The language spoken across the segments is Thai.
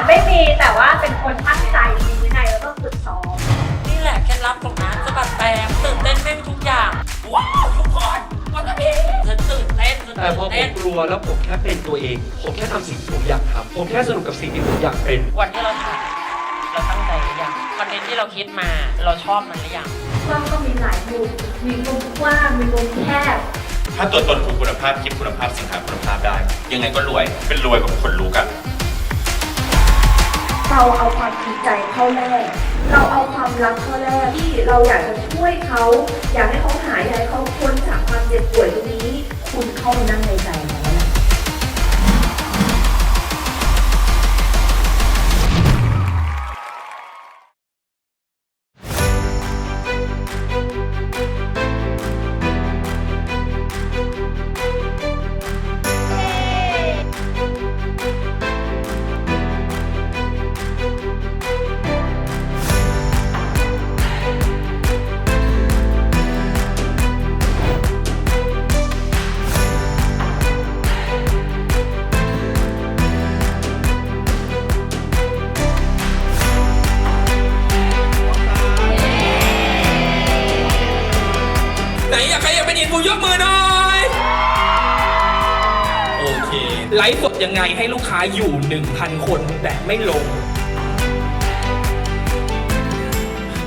นไม่มีแต่ว่าเป็นคนตั้งใจมีวินัยแล้วก็ฝึกซ้อมนี่แหละเคล็ดลับของน้ำสะบัดแปลงตื่นเต้นแม่งทุกอย่าง ว้าวทุกคนวันนี้ฉันตื่นเต้นฉันแต่พอตื่นผเต้นมกลัวแล้วผมแค่เป็นตัวเอง ผมแค่ทำสิ่งที่ผมอยากทำผมแค่สนุกกับสิ่งที่ผมอยากเป็น วันที่เราถ่ายเราตั้งใจหรือยังคอนเทนต์ที่เราคิดมาเราชอบมันหรือยัง กล้องก็มีหลายมุมมีมุมกว้างมีมุมแคบ ถ้าตัวตนคุณคุณภาพคลิปคุณภาพสินค้าคุณภาพได้ ยังไงก็รวยเป็นรวยแบบคนรู้กัน เราเอาความจริงใจเข้าแรก เราเอาความรักเข้าแรกที่เราอยากจะช่วยเขา อยากให้เขาหายอยากให้เขาพ้นจากความเจ็บป่วยตรงนี้ คุณเข้ามานั่งในใจ ไลฟ์สดยังไงให้ลูกค้าอยู่ 1,000 คนแต่ไม่ลง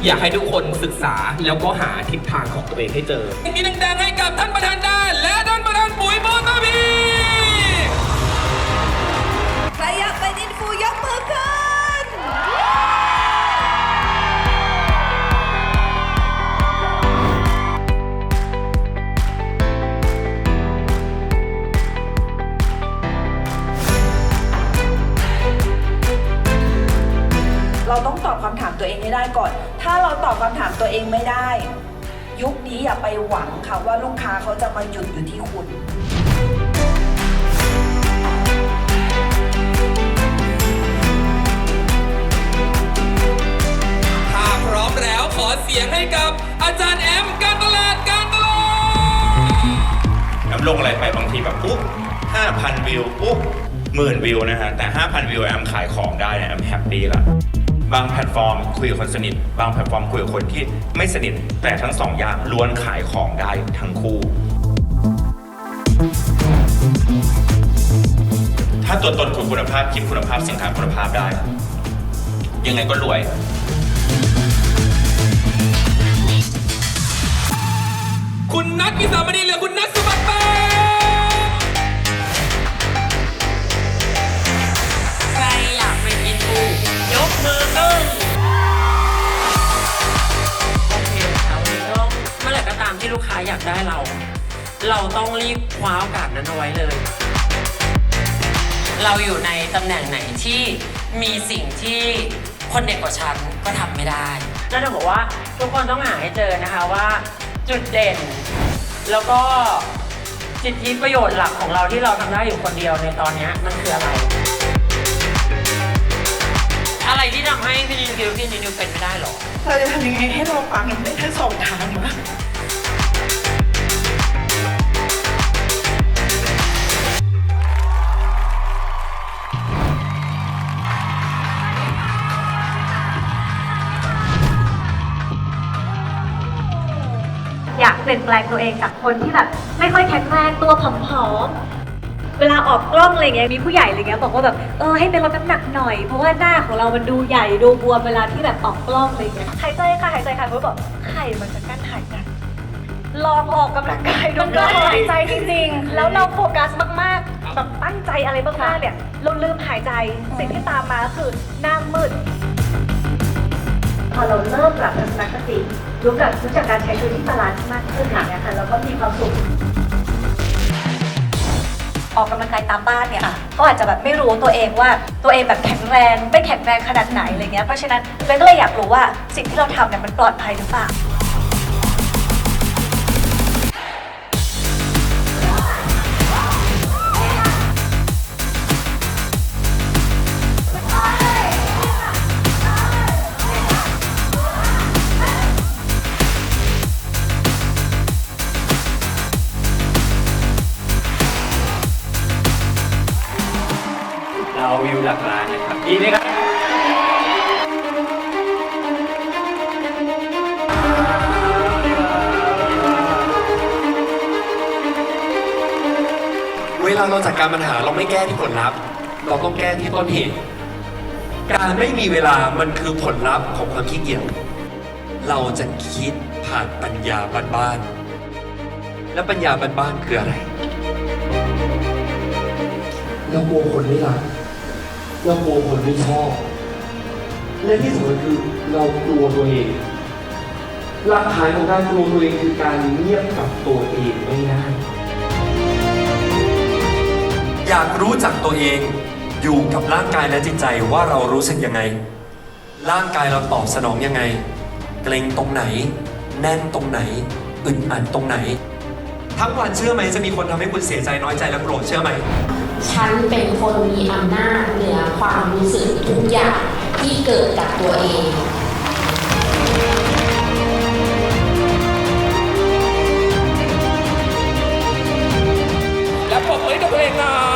อยากให้ทุกคนศึกษาแล้วก็หาทิศทางของตัวเองให้เจอมีดังๆให้กับท่านประธานด้านและท่านประธานปุ๋ยโบตบี คำถามตัวเองให้ได้ก่อน ถ้าเราตอบคำถามตัวเองไม่ได้ ยุคนี้อย่าไปหวังค่ะว่าลูกค้าเขาจะมาหยุดอยู่ที่คุณถ้าพร้อมแล้วขอเสียงให้กับอาจารย์แอมการตลาดการตลาดแอมลงอะไรไปบางทีแบบปุ๊บ5,000 วิวปุ๊บหมื่นวิวนะฮะแต่ 5,000 วิวแอมขายของได้เนี่ยแอมแฮปปี้ละ บางแพลตฟอร์มคุยกับคนสนิท บางแพลตฟอร์มคุยกับคนที่ไม่สนิท แต่ทั้งสองอย่างล้วนขายของได้ทั้งคู่ ถ้าตัวตนคุณคุณภาพคลิปคุณภาพสินค้าคุณภาพได้ ยังไงก็รวยคุณนัทกิสามณีหรือคุณนัทสวัสดิ์แป ค้าอยากได้เรา เราต้องรีบคว้าโอกาสนั้นเอาไว้เลย เราอยู่ในตำแหน่งไหนที่มีสิ่งที่คนเด็กกว่าฉันก็ทำไม่ได้น่าจะบอกว่าทุกคนต้องหาให้เจอนะคะว่าจุดเด่น แล้วก็สิทธิประโยชน์หลักของเราที่เราทำได้อยู่คนเดียวในตอนนี้มันคืออะไร อะไรที่ทำให้พี่นิวคิดว่าพี่นิวเป็นไม่ได้หรอเราจะทำยังไงให้เราฟังได้ทั้งสองทางวะ อยากเปลี่ยนแปลงตัวเองจากคนที่แบบไม่ค่อยแข็งแรงตัวผอมๆ เวลาออกกล้องอะไรเงี้ยมีผู้ใหญ่อะไรเงี้ยบอกว่าแบบเออให้เป็นลดน้ำหนักหน่อย เพราะว่าหน้าของเรามันดูใหญ่ดูบวมเวลาที่แบบออกกล้องอะไรเงี้ยหายใจค่ะหายใจค่ะเขาบอกไข่มันจะกั้นหายใจลองออกกำลังกายดูกั้นหายใจจริงๆ แล้วเราโฟกัสมากๆ แบบตั้งใจอะไรมากๆเนี่ยเราลืมหายใจ สิ่งที่ตามมาก็คือหน้ามืด พอเราเริ่มปรับทัศนคติ รู้กับรู้จักการใช้ชีวิตที่บาลานซ์มากขึ้นอย่างเงี้ยค่ะแล้วก็มีความสุขออกกำลังกายตามบ้านเนี่ยก็อาจจะแบบไม่รู้ตัวเองว่าตัวเองแบบแข็งแรงไม่แข็งแรงขนาดไหนอะไรเงี้ยเพราะฉะนั้นเบนก็เลยอยากรู้ว่าสิ่งที่เราทำเนี่ยมันปลอดภัยหรือเปล่า เราวิวหลักล้านนะครับดีไหมครับเวลาเราจัดการปัญหาเราไม่แก้ที่ผลลัพธ์ เราต้องแก้ที่ต้นเหตุ การไม่มีเวลามันคือผลลัพธ์ของความขี้เกียจเราจะคิดผ่านปัญญาบ้านบ้านและปัญญาบ้านบ้านคืออะไรเราโกงคนไม่รัก เราโกลัวคนไม่ชอบและที่สำคัญคือเรากลัวตัวเอง หลักฐานของการกลัวตัวเองคือการเงียบกับตัวเองไม่ได้อยากรู้จักตัวเองอยู่กับร่างกายและจิตใจว่าเรารู้สึกยังไง ร่างกายเราตอบสนองยังไง เกรงตรงไหน แน่นตรงไหนอึดอัดตรงไหน ทั้งวันเชื่อไหมจะมีคนทำให้คุณเสียใจน้อยใจและโกรธเชื่อไหม ฉันเป็นคนมีอำนาจเหนือความรู้สึกทุกอย่างที่เกิดกับตัวเองและปรบมือให้กับตัวเองหน่อย